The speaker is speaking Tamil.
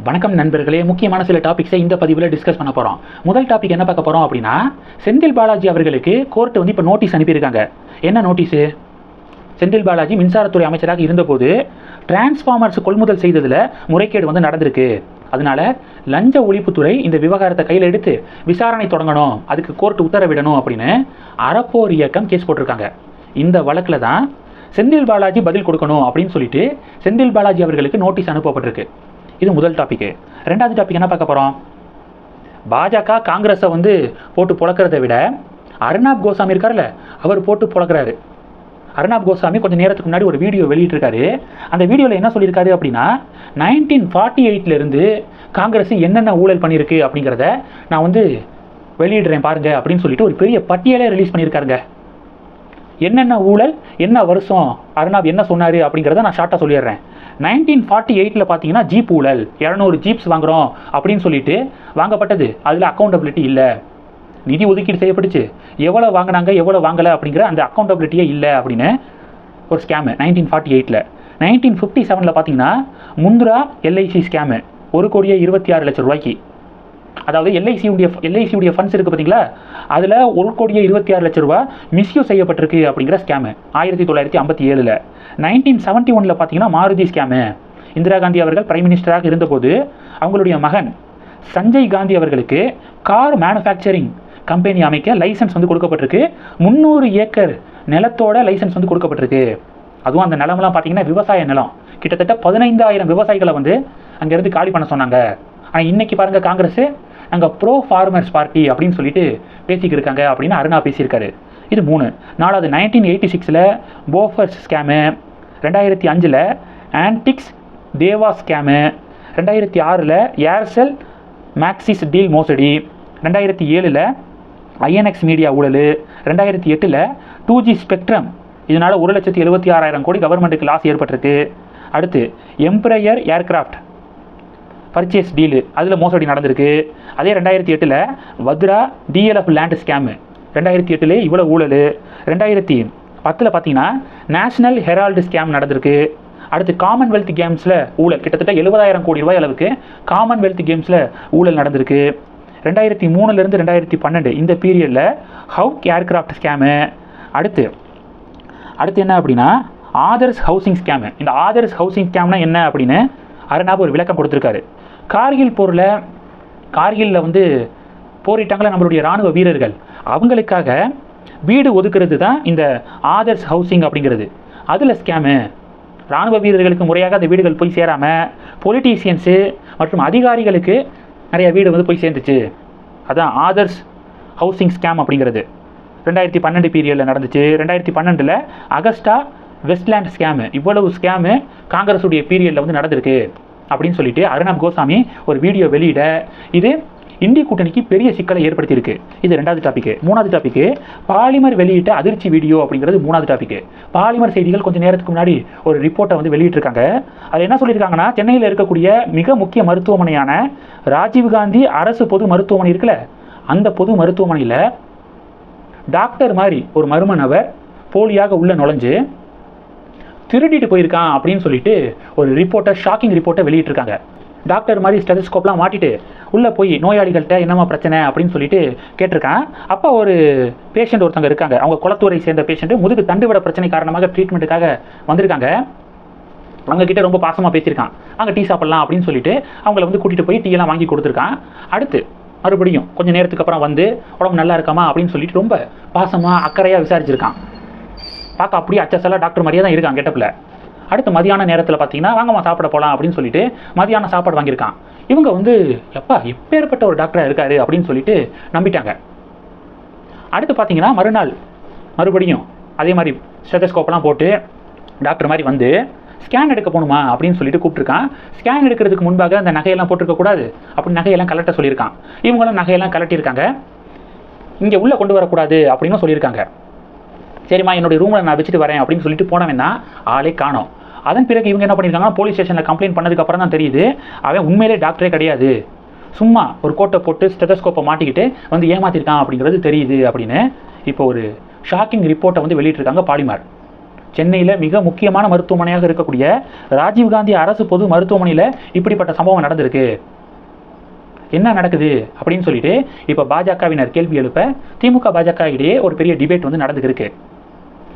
வணக்கம் நண்பர்களே முக்கியமான சில டாபிக்ஸை இந்த பதிவில் டிஸ்கஸ் பண்ண போகிறோம் முதல் டாபிக் என்ன பார்க்க போகிறோம் அப்படின்னா செந்தில் பாலாஜி அவர்களுக்கு கோர்ட் வந்து இப்போ நோட்டீஸ் அனுப்பியிருக்காங்க. என்ன நோட்டீஸு செந்தில் பாலாஜி மின்சாரத்துறை அமைச்சராக இருந்தபோது டிரான்ஸ்ஃபார்மர்ஸ் கொள்முதல் செய்ததில் முறைகேடு வந்து நடந்திருக்கு. அதனால லஞ்ச ஒழிப்புத்துறை இந்த விவகாரத்தை கையில் எடுத்து விசாரணை தொடங்கணும் அதுக்கு கோர்ட் உத்தரவிடணும் அப்படின்னு அறப்போர் இயக்கம் கேஸ் போட்டிருக்காங்க. இந்த வழக்கில் தான் செந்தில் பாலாஜி பதில் கொடுக்கணும் அப்படின்னு சொல்லிட்டு செந்தில் பாலாஜி அவர்களுக்கு நோட்டீஸ் அனுப்பப்பட்டிருக்கு. இது முதல் டாபிக் ரெண்டாவது டாபிக் என்ன பார்க்க போகிறோம் பாஜக காங்கிரஸை வந்து போட்டு புழக்கிறத விட அர்ணாப் கோசாமி இருக்கார்ல அவர் போட்டு புழக்கிறாரு. அர்ணாப் கோசாமி கொஞ்சம் நேரத்துக்கு முன்னாடி ஒரு வீடியோ வெளியிட்டிருக்காரு. அந்த வீடியோவில் என்ன சொல்லியிருக்காரு அப்படின்னா நைன்டீன் ஃபார்ட்டி எயிட்லேருந்து காங்கிரஸ் என்னென்ன ஊழல் பண்ணியிருக்கு அப்படிங்கிறத நான் வந்து வெளியிடுறேன் பாருங்க அப்படின்னு சொல்லிட்டு ஒரு பெரிய பட்டியலே ரிலீஸ் பண்ணியிருக்காருங்க. என்னென்ன ஊழல் என்ன வருஷம் அருணாப் என்ன சொன்னார் அப்படிங்கிறத நான் ஷார்ட்டாக சொல்லிடுறேன். நைன்டீன் ஃபார்ட்டி எயிட்டில் பார்த்தீங்கன்னா ஜீப் ஊழல். இரநூறு ஜீப்ஸ் வாங்குகிறோம் அப்படின்னு சொல்லிட்டு வாங்கப்பட்டது. அதில் அக்கௌண்டபிலிட்டி இல்லை. நிதி ஒதுக்கீடு செய்யப்பட்டுச்சு. எவ்வளோ வாங்கினாங்க எவ்வளோ வாங்கலை அப்படிங்கிற அந்த அக்கௌண்டபிலிட்டியே இல்லை அப்படின்னு ஒரு ஸ்கேமு நைன்டீன் ஃபார்ட்டி எயிட்டில் நைன்டீன் ஃபிஃப்டி செவனில் பார்த்தீங்கன்னா முந்த்ரா எல்ஐசி ஸ்கேமு ஒரு கோடியே இருபத்தி ஆறு லட்சம் ரூபாய்க்கு. அதாவது எல்ஐசியுடைய எல்ஐசியுடைய ஃபண்ட்ஸ் இருக்குது பார்த்தீங்களா அதில் ஒரு கோடியே இருபத்தி ஆறு லட்ச ரூபா மிஸ்யூஸ் செய்யப்பட்டிருக்கு அப்படிங்கிற ஸ்கேமு ஆயிரத்தி தொள்ளாயிரத்தி ஐம்பத்தி ஏழில். நைன்டீன் செவன்ட்டி ஒனில் பார்த்தீங்கன்னா மாருதி ஸ்கேமு இந்திரா காந்தி அவர்கள் பிரைம் மினிஸ்டராக இருந்தபோது அவங்களுடைய மகன் சஞ்சய் காந்தி அவர்களுக்கு கார் மேனுஃபேக்சரிங் கம்பெனி அமைக்க லைசன்ஸ் வந்து கொடுக்கப்பட்டிருக்கு. முந்நூறு ஏக்கர் நிலத்தோட லைசன்ஸ் வந்து கொடுக்கப்பட்டிருக்கு. அதுவும் அந்த நிலமெல்லாம் பார்த்தீங்கன்னா விவசாய நிலம். கிட்டத்தட்ட பதினைந்தாயிரம் விவசாயிகளை வந்து அங்கேருந்து காலி பண்ண சொன்னாங்க. ஆனால் இன்னைக்கு பாருங்கள் காங்கிரஸ் அங்கே ப்ரோ ஃபார்மர்ஸ் பார்ட்டி அப்படின்னு சொல்லிட்டு பேசிக்கிட்டு இருக்காங்க அப்படின்னு அருணா பேசியிருக்காரு. இது மூணு. நாலாவது நைன்டீன் எயிட்டி சிக்ஸில் போஃபர்ஸ் ஸ்கேமு ரெண்டாயிரத்தி அஞ்சில் ஆன்டிக்ஸ் தேவா ஸ்கேமு ரெண்டாயிரத்தி ஆறில் ஏர்செல் மேக்சிஸ் டீல் மோசடி. ரெண்டாயிரத்தி ஏழில் ஐஎன்எக்ஸ் மீடியா ஊழல். ரெண்டாயிரத்தி எட்டில் டூ ஜி ஸ்பெக்ட்ரம் இதனால் ஒரு லட்சத்தி எழுபத்தி ஆறாயிரம் கோடி கவர்மெண்ட்டுக்கு லாஸ் ஏற்பட்டிருக்கு. அடுத்து எம்ப்ரையர் ஏர்கிராஃப்ட் பர்ச்சேஸ் டீலு அதில் மோசடி நடந்திருக்கு. அதே ரெண்டாயிரத்தி எட்டில் வத்ரா டிஎல்எஃப் லேண்ட் ஸ்கேமு ரெண்டாயிரத்தி எட்டில் இவ்வளோ ஊழல். ரெண்டாயிரத்தி பத்தில் பார்த்தீங்கன்னா நேஷனல் ஹெரால்டு ஸ்கேம் நடந்திருக்கு. அடுத்து காமன்வெல்த் கேம்ஸில் ஊழல். கிட்டத்தட்ட எழுபதாயிரம் கோடி ரூபாய் அளவுக்கு காமன்வெல்த் கேம்ஸில் ஊழல் நடந்திருக்கு. ரெண்டாயிரத்தி மூணுலேருந்து ரெண்டாயிரத்தி பன்னெண்டு இந்த பீரியடில் ஹவுக் ஏர்கிராஃப்ட் ஸ்கேமு அடுத்து அடுத்து என்ன அப்படின்னா ஆதர்ஸ் ஹவுசிங் ஸ்கேமு இந்த ஆதர்ஸ் ஹவுசிங் ஸ்கேம்னா என்ன அப்படின்னு அருணாப் ஒரு விளக்கம் கொடுத்துருக்காரு. கார்கில் போரில் கார்கிலில் வந்து போரிட்டாங்களே நம்மளுடைய இராணுவ வீரர்கள். அவங்களுக்காக வீடு ஒதுக்குறது தான் இந்த ஆதர்ஸ் ஹவுசிங் அப்படிங்கிறது. அதில் ஸ்கேமு இராணுவ வீரர்களுக்கு முறையாக அந்த வீடுகள் போய் சேராமல் பொலிட்டீஷியன்ஸு மற்றும் அதிகாரிகளுக்கு நிறைய வீடு வந்து போய் சேர்ந்துச்சு. அதான் ஆதர்ஸ் ஹவுசிங் ஸ்கேம் அப்படிங்கிறது. ரெண்டாயிரத்தி பன்னெண்டு பீரியடில் நடந்துச்சு. ரெண்டாயிரத்தி பன்னெண்டில் அகஸ்டா வெஸ்ட்லேண்ட் ஸ்கேமு இவ்வளவு ஸ்கேமு காங்கிரஸுடைய பீரியடில் வந்து நடந்திருக்கு. அப்படின்னு சொல்லிட்டு அருணாப் கோசாமி ஒரு வீடியோ வெளியிட இது இந்திய கூட்டணிக்கு பெரிய சிக்கலை ஏற்படுத்தியிருக்கு. இது ரெண்டாவது டாபிக் மூணாவது டாபிக் பாலிமர் வெளியிட்ட அதிர்ச்சி வீடியோ அப்படிங்கிறது மூணாவது டாபிக் பாலிமர் செய்திகள் கொஞ்சம் நேரத்துக்கு முன்னாடி ஒரு ரிப்போர்ட்டை வந்து வெளியிட்டிருக்காங்க. அது என்ன சொல்லியிருக்காங்கன்னா சென்னையில் இருக்கக்கூடிய மிக முக்கிய மருத்துவமனையான ராஜீவ்காந்தி அரசு பொது மருத்துவமனை இருக்குல்ல அந்த பொது மருத்துவமனையில் டாக்டர் மாதிரி ஒரு மர்ம நபர் போலியாக உள்ள நுழைஞ்சு திருடிட்டு போயிருக்கான் அப்படின்னு சொல்லிட்டு ஒரு ரிப்போர்ட்டை ஷாக்கிங் ரிப்போர்ட்டை வெளியிட்டிருக்காங்க. டாக்டர் மாதிரி ஸ்டெதஸ்கோப்லாம் மாட்டிட்டு உள்ளே போய் நோயாளிகள்கிட்ட என்னம்மா பிரச்சனை அப்படின்னு சொல்லிட்டு கேட்டிருக்கான். அப்போ ஒரு பேஷண்ட் ஒருத்தவங்க இருக்காங்க. அவங்க குளத்தூரை சேர்ந்த பேஷண்ட்டு முதுகு தண்டுவிட பிரச்சனை காரணமாக ட்ரீட்மெண்ட்டுக்காக வந்திருக்காங்க. அவங்க கிட்ட ரொம்ப பாசமாக பேசியிருக்கான். அங்கே டீ சாப்பிட்லாம் அப்படின்னு சொல்லிட்டு அவங்கள வந்து கூட்டிகிட்டு போய் டீ எல்லாம் வாங்கி கொடுத்துருக்கான். அடுத்து மறுபடியும் கொஞ்சம் நேரத்துக்கு அப்புறம் வந்து உடம்பு நல்லா இருக்காமா? அப்படின்னு சொல்லிட்டு ரொம்ப பாசமாக அக்கறையாக விசாரிச்சிருக்கான். பார்க்க அப்படியே அச்சசலாக டாக்டர் மாதிரியே தான் இருக்கான் கெட்டப்பில் அடுத்து மதியான நேரத்தில் பார்த்தீங்கன்னா வாங்கம்மா சாப்பிட போகலாம் அப்படின்னு சொல்லிட்டு மதியான சாப்பாடு வாங்கியிருக்கான். இவங்க வந்து எப்பா எப்பேற்பட்ட ஒரு டாக்டராக இருக்காரு அப்படின்னு சொல்லிட்டு நம்பிட்டாங்க. அடுத்து பார்த்தீங்கன்னா மறுநாள் மறுபடியும் அதே மாதிரி ஸ்டெதஸ்கோப்லாம் போட்டு டாக்டர் மாதிரி வந்து ஸ்கேன் எடுக்க போகணுமா அப்படின்னு சொல்லிட்டு கூப்பிட்டுருக்கான். ஸ்கேன் எடுக்கிறதுக்கு முன்பாக அந்த நகையெல்லாம் போட்டிருக்கக்கூடாது அப்படி நகையெல்லாம் கலட்ட சொல்லியிருக்கான். இவங்களும் நகையெல்லாம் கலட்டியிருக்காங்க இங்கே உள்ளே கொண்டு வரக்கூடாது அப்படின்னு சொல்லியிருக்காங்க. சரிம்மா என்னுடைய ரூமில் நான் வச்சுட்டு வரேன் அப்படின்னு சொல்லிட்டு போனவன் தான் ஆளே காணும். அதன் பிறகு இவங்க என்ன பண்ணியிருக்காங்கன்னா போலீஸ் ஸ்டேஷனில் கம்ப்ளைண்ட் பண்ணதுக்கு அப்புறம் தான் தெரியுது அவன் உண்மையிலே டாக்டரே கிடையாது. சும்மா ஒரு கோட்டை போட்டு ஸ்டெதஸ்கோப்பை மாட்டிக்கிட்டு வந்து ஏமாத்திருக்கான் அப்படிங்கிறது தெரியுது அப்படின்னு இப்போ ஒரு ஷாக்கிங் ரிப்போர்ட்டை வந்து வெளியிட்டிருக்காங்க பாலிமார். சென்னையில் மிக முக்கியமான மருத்துவமனையாக இருக்கக்கூடிய ராஜீவ்காந்தி அரசு பொது மருத்துவமனையில் இப்படிப்பட்ட சம்பவம் நடந்திருக்கு. என்ன நடக்குது அப்படின்னு சொல்லிட்டு இப்போ பாஜகவினர் கேள்வி எழுப்ப திமுக பாஜக இடையே ஒரு பெரிய டிபேட் வந்து நடந்துருக்கு